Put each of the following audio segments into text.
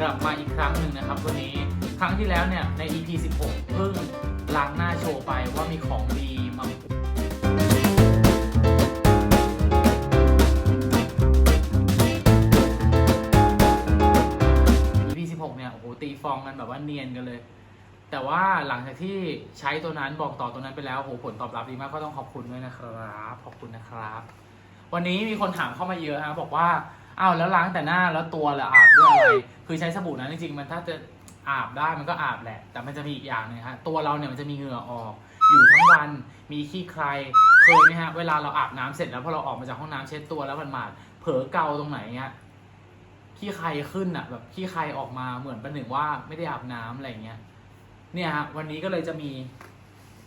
กลับมาอีกครั้งหนึ่งนะครับวันนี้ครั้งที่แล้วเนี่ยใน EP 16 เพิ่งล้างหน้าโชว์ไปว่ามีของดีมาตีฟองกันแบบว่าเนียนกันเลย แต่ว่าหลังจากที่ใช้ตัวนั้นบอกต่อตัวนั้นไปแล้วโหผลตอบรับดีมากก็ต้องขอบคุณด้วยนะครับ ขอบคุณนะครับ วันนี้มีคนถามเข้ามาเยอะฮะบอกว่า อ้าวแล้วล้างแต่หน้าแล้วตัวละอาบด้วยอะไรคือใช้สบู่นั้นจริงๆมันถ้าจะอาบได้มันก็อาบแหละ แต่มันจะมีอีกอย่างหนึงฮะตัวเราเนี่ยมันจะมีเหงื่อออก อยู่ทั้งวันมีขี้ใครเคยไหมฮะเวลาเราอาบน้ำเสร็จแล้วพอเราออกมาจากห้องน้ำเช็ดตัวแล้วมันหมาดๆเผลอเกาตรงไหนเงี้ยขี้ใครขึ้นอะแบบขี้ใครออกมาเหมือนประหนึ่งว่าไม่ได้อาบน้ำอะไรเงี้ยเนี่ยฮะวันนี้ก็เลยจะมี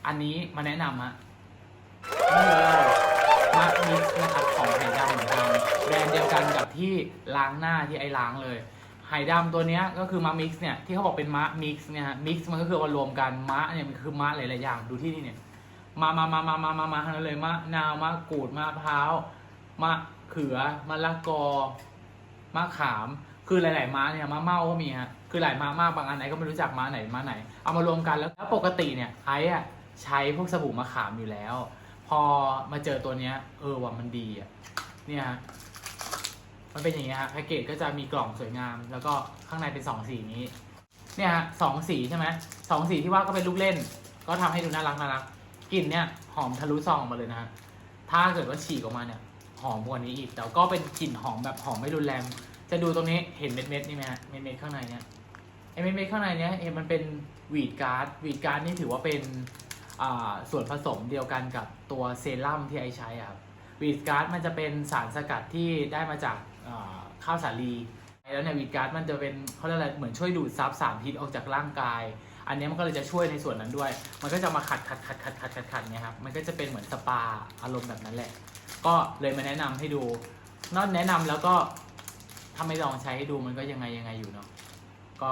อันนี้มาแนะนำฮะนี่เลยมามิกนะครับของไหดำเหมือนกัน แบรนด์เดียวกันกับที่ล้างหน้าที่ไอ้ล้างเลยไหดำตัวนี้ก็คือมามิกซ์เนี่ยที่เขาบอกเป็นมะมิกซ์เนี่ยฮะมิกซ์มันก็คือเอามารวมกันมะเนี่ยมันคือมะหลายๆอย่างดูที่นี่เนี่ยมามามามามามามาทั้งนั้นเลยมะนาวมะกรูดมะพร้าวมะเขือมะละกอมะขามคือหลาย ๆ ม้าเนี่ยม้าเมาก็มีฮะคือหลายม้ามากบางอันไหนก็ไม่รู้จักม้าไหนม้าไหน เอามารวมกันแล้วแล้วปกติเนี่ยไอ้อะใช้พวกสบู่มะขามอยู่แล้ว พอมาเจอตัวเนี้ยเออว่ามันดีอะเนี่ยฮะ มันเป็นอย่างเงี้ฮะแพ็กเกจก็จะมีกล่องสวยงาม แล้วก็ข้างในเป็นสองสีนี้ เนี่ยฮะสองสีใช่ไหมสองสีที่ว่าก็เป็นลูกเล่น ก็ทำให้ดูน่ารักน่ารักกลิ่นเนี่ยหอมทะลุซองออกมาเลยนะฮะถ้าเกิดว่าฉีกออกมาเนี่ยหอมกว่านี้อีกแต่ก็เป็นกลิ่นหอมแบบหอมไม่รุนแรง จะดูตรงนี้เห็นเม็ดเม็ดนี่ไหมฮะเม็ดเม็ดข้างในเนี่ยไอเม็ดเม็ดข้างในเนี่ยเห็มันเป็นวีดการ์ดวีดการ์ดนี่ถือว่าเป็นอ่าส่วนผสมเดียวกันกับตัวเซรั่มที่ไอใช้ครับวีดการ์ดมันจะเป็นสารสกัดที่ได้มาจาก ข้าวสาลีแล้วเนี่ยวีดการ์ดมันจะเป็นเขาเรียกอะไรเหมือนช่วยดูดซับสารพิษออกจากร่างกาย อันนี้มันก็เลยจะช่วยในส่วนนั้นด้วย มันก็จะมาขัดขัดขัดขัดขัดขัดขัดเนี่ยครับมันก็จะเป็นเหมือนสปาอารมณ์แบบนั้นแหละ ก็เลยมาแนะนำให้ดูนอกแนะนำแล้วก็ถ้าไม่ลองใช้ให้ดูมันก็ยังไงยังไงอยู่เนาะก็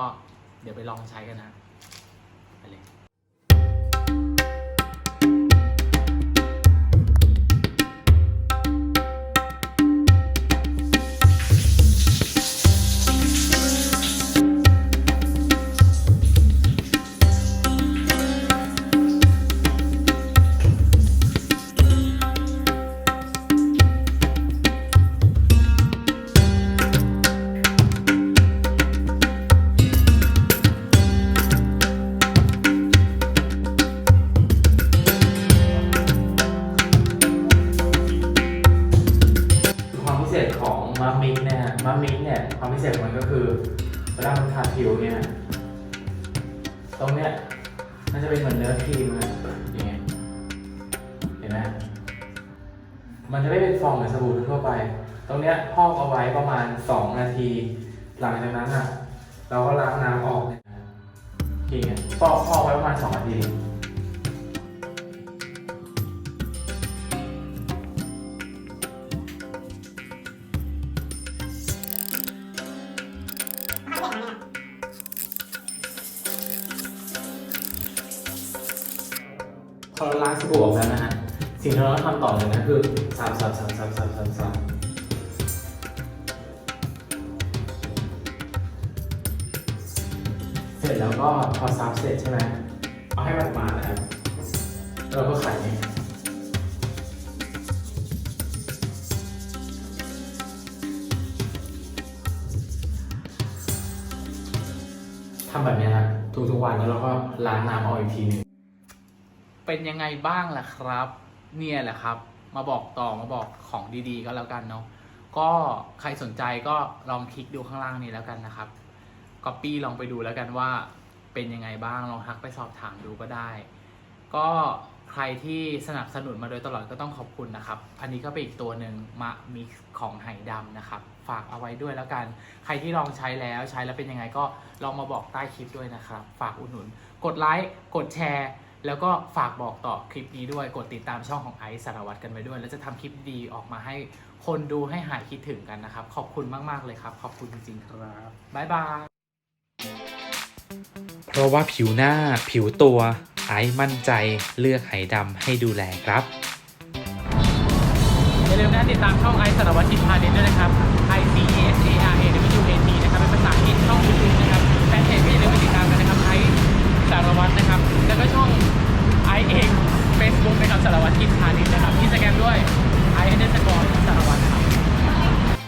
เดี๋ยวไปลองใช้กันนะ มามิกเนี่ยความพิเศษของมันก็คือเวลามันทาผิวเนี่ยตรงเนี้ยมันจะเป็นเหมือนเนื้อครีมนะอย่างเงี้ยเห็นไหมมันจะไม่เป็นฟองเหมือนสบู่ทั่วไป ตรงเนี้ยพอกเอาไว้ประมาณ 2 นาที หลังจากนั้นอะ เราก็ล้างน้ำออกเนี่ยทีเงี้ยพอกพอกไว้ประมาณ 2 นาที เราล้างสบู่ออกแล้วนะฮะ สิ่งที่เราต้องทำต่อเลยนะคือสับสับสับสับสับสับสับเสร็จแล้วก็พอซับเสร็จใช่ไหมเอาให้มันมานะครับแล้วเราก็ไข่ทำแบบนี้นะทุกๆวันแล้วเราก็ล้างน้ำออกอีกทีหนึง เป็นยังไงบ้างล่ะครับ เนี่ยแหละครับ มาบอกต่อมาบอกของดีๆ ก็แล้วกันเนาะก็ใครสนใจก็ลองคลิกดูข้างล่างนี้แล้วกันนะครับก๊อปปี้ลองไปดูแล้วกันว่าเป็นยังไงบ้างลองทักไปสอบถามดูก็ได้ ก็ใครที่สนับสนุนมาโดยตลอดก็ต้องขอบคุณนะครับ อันนี้ก็เป็นอีกตัวหนึ่งมามิกของไหดำนะครับ ฝากเอาไว้ด้วยแล้วกัน ใครที่ลองใช้แล้วใช้แล้วเป็นยังไงก็ลองมาบอกใต้คลิปด้วยนะครับ ฝากอุดหนุน กดไลค์ กดแชร์ แล้วก็ฝากบอกต่อคลิปนี้ด้วย กดติดตามช่องของไอซ์สารวัตรกันไว้ด้วย แล้วจะทำคลิปดีออกมาให้คนดูให้หายคิดถึงกันนะครับ ขอบคุณมาก ๆ เลยครับ ขอบคุณจริง ๆ ครับบ๊ายบาย เพราะว่าผิวหน้าผิวตัวไอซ์มั่นใจเลือกไหดำให้ดูแลครับ อย่าลืมนะติดตามช่องไอซ์สารวัตรจิตพาณิชย์ด้วยนะครับ I C E S A R A W A T นะครับเป็นภาษาอังกฤษช่องยูทูบ สารวัตรกิจพาณิชย์นะครับอินสตาแกรมด้วยไอเดนสกอร์